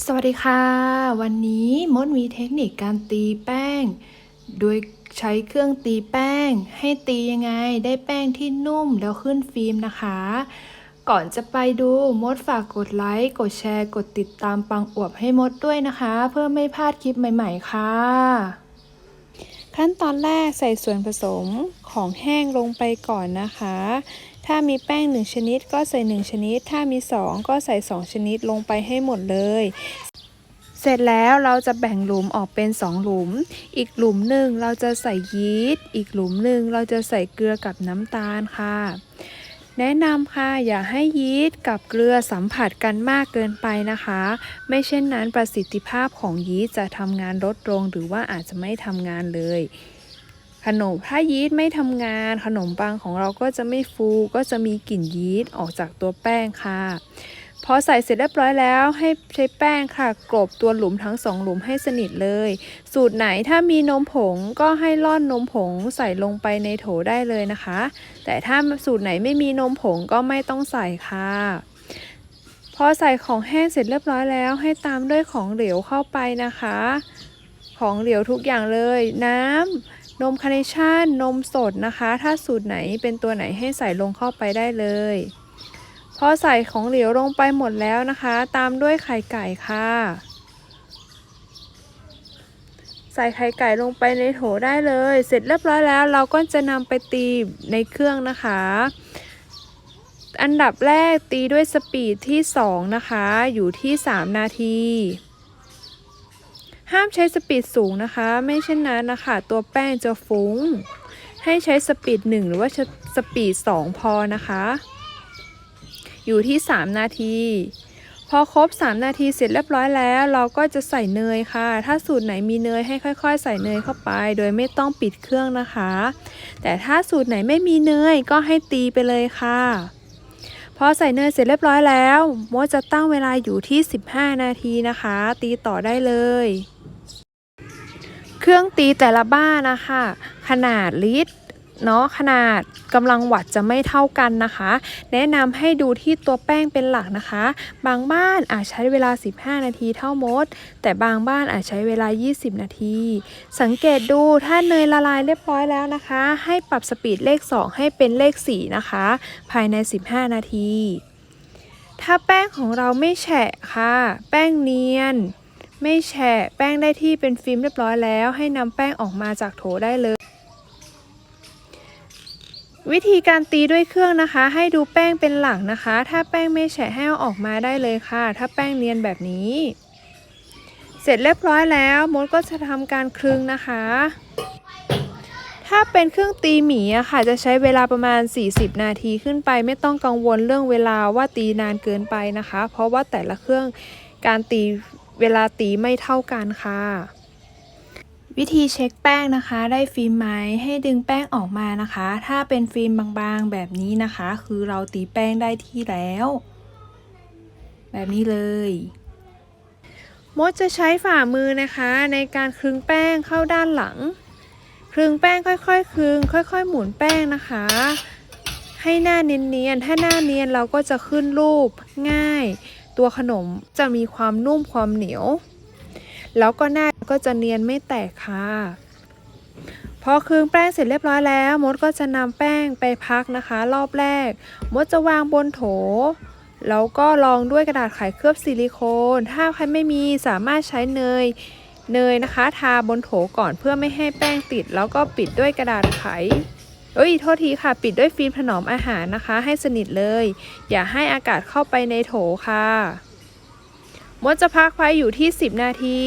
สวัสดีค่ะ วันนี้มดมีเทคนิคการตีแป้ง โดยใช้เครื่องตีแป้ง ให้ตียังไง ได้แป้งที่นุ่มแล้วขึ้นฟิล์มนะคะ ก่อนจะไปดูมดฝากกดไลค์ กดแชร์ กดติดตามปังอวบให้มดด้วยนะคะ เพื่อไม่พลาดคลิปใหม่ ๆ ค่ะ ขั้นตอนแรกใส่ส่วนผสมของแห้งลงไปก่อนนะคะ ถ้ามีแป้ง 1 ชนิดก็ใส่ 1 ชนิด ถ้ามี 2 ก็ใส่ 2 ชนิดลงไปให้หมดเลย เสร็จแล้วเราจะแบ่งหลุมออกเป็น 2 หลุม อีกหลุมหนึ่งเราจะใส่ยีสต์ อีกหลุมหนึ่งเราจะใส่เกลือกับน้ำตาลค่ะแนะนำค่ะอย่าให้ยีสต์กับเกลือสัมผัสกันมากเกินไปนะคะ ไม่เช่นนั้นประสิทธิภาพของยีสต์จะทำงานลดลงหรือว่าอาจจะไม่ทำงานเลย ขนมถ้ายีสต์ไม่ทำงาน ขนมปังของเราก็จะไม่ฟู ก็จะมีกลิ่นยีสต์ออกจากตัวแป้งค่ะพอใส่เสร็จเรียบร้อยแล้วให้ใช้แป้งค่ะกลบตัวหลุมทั้งสองหลุมให้สนิทเลย สูตรไหนถ้ามีนมผงก็ให้ร่อนนมผงใส่ลงไปในโถได้เลยนะคะ แต่ถ้าสูตรไหนไม่มีนมผงก็ไม่ต้องใส่ค่ะ พอใส่ของแห้งเสร็จเรียบร้อยแล้ว ให้ตามด้วยของเหลวเข้าไปนะคะ ของเหลวทุกอย่างเลย น้ำ นมคาร์เนชั่นนมสดนะคะ ถ้าสูตรไหนเป็นตัวไหนให้ใส่ลงเข้าไปได้เลย พอใส่ของเหลวลงไปหมดแล้วนะคะ ตามด้วยไข่ไก่ค่ะ ใส่ไข่ไก่ลงไปในโถได้เลย เสร็จเรียบร้อยแล้วเราก็จะนำไปตีในเครื่องนะคะ อันดับแรกตีด้วยสปีดที่ 2 นะคะ อยู่ที่ 3 นาที ห้ามใช้สปีดสูงนะคะ ไม่เช่นนั้นนะคะตัวแป้งจะฟุง้ง ให้ใช้สปีด1หรือว่าสปีด2พอนะคะ อยู่ที่ 3 นาที พอครบ 3 นาทีเสร็จเรียบร้อยแล้ว เราก็จะใส่เนยค่ะ ถ้าสูตรไหนมีเนยให้ค่อย ๆ ใส่เนยเข้าไป โดยไม่ต้องปิดเครื่องนะคะ แต่ถ้าสูตรไหนไม่มีเนยก็ให้ตีไปเลยค่ะพอใส่เนยเสร็จเรียบร้อยแล้วมดจะตั้งเวลาอยู่ที่ 15 นาทีนะคะ ตีต่อได้เลย เครื่องตีแต่ละบ้านนะคะ ขนาดลิตรเนาะขนาดกำลังวัตต์จะไม่เท่ากันนะคะ แนะนำให้ดูที่ตัวแป้งเป็นหลักนะคะ บางบ้านอาจใช้เวลา 15 นาทีเท่ามด แต่บางบ้านอาจใช้เวลา 20 นาที สังเกตดูถ้าเนยละลายเรียบร้อยแล้วนะคะ ให้ปรับสปีดเลข 2 ให้เป็นเลข 4 นะคะ ภายใน 15 นาที ถ้าแป้งของเราไม่แฉะค่ะ แป้งเนียน ไม่แฉะแป้งได้ที่เป็นฟิล์มเรียบร้อยแล้ว ให้นำแป้งออกมาจากโถได้เลย วิธีการตีด้วยเครื่องนะคะ ให้ดูแป้งเป็นหลักนะคะ ถ้าแป้งไม่แฉะให้เอาออกมาได้เลยค่ะ ถ้าแป้งเนียนแบบนี้ เสร็จเรียบร้อยแล้วมดก็จะทำการคลึงนะคะถ้าเป็นเครื่องตีหมีอะค่ะ จะใช้เวลาประมาณ 40 นาทีขึ้นไป ไม่ต้องกังวลเรื่องเวลาว่าตีนานเกินไปนะคะ เพราะว่าแต่ละเครื่องการตี เวลาตีไม่เท่ากันค่ะ วิธีเช็คแป้งนะคะ ได้ฟิล์มไหมให้ดึงแป้งออกมานะคะ ถ้าเป็นฟิล์มบางๆแบบนี้นะคะ คือเราตีแป้งได้ที่แล้ว แบบนี้เลยมดจะใช้ฝ่ามือนะคะ ในการคลึงแป้งเข้าด้านหลัง คลึงแป้งค่อยๆคลึง ค่อยๆ หมุนแป้งนะคะ ให้หน้าเนียนๆถ้าหน้าเนียนเราก็จะขึ้นรูปง่าย ตัวขนมจะมีความนุ่มความเหนียว แล้วก็หน้าก็จะเนียนไม่แตกค่ะพอคลึงแป้งเสร็จเรียบร้อยแล้ว มดก็จะนำแป้งไปพักนะคะ รอบแรก มดจะวางบนโถ แล้วก็รองด้วยกระดาษไขเคลือบซิลิโคน ถ้าใครไม่มีสามารถใช้เนยเนยนะคะ ทาบนโถก่อนเพื่อไม่ให้แป้งติด แล้วก็ปิดด้วยกระดาษไข เอ้ยโทษทีค่ะ ปิดด้วยฟิล์มถนอมอาหารนะคะ ให้สนิทเลย อย่าให้อากาศเข้าไปในโถค่ะมดจะพักไว้อยู่ที่ 10 นาที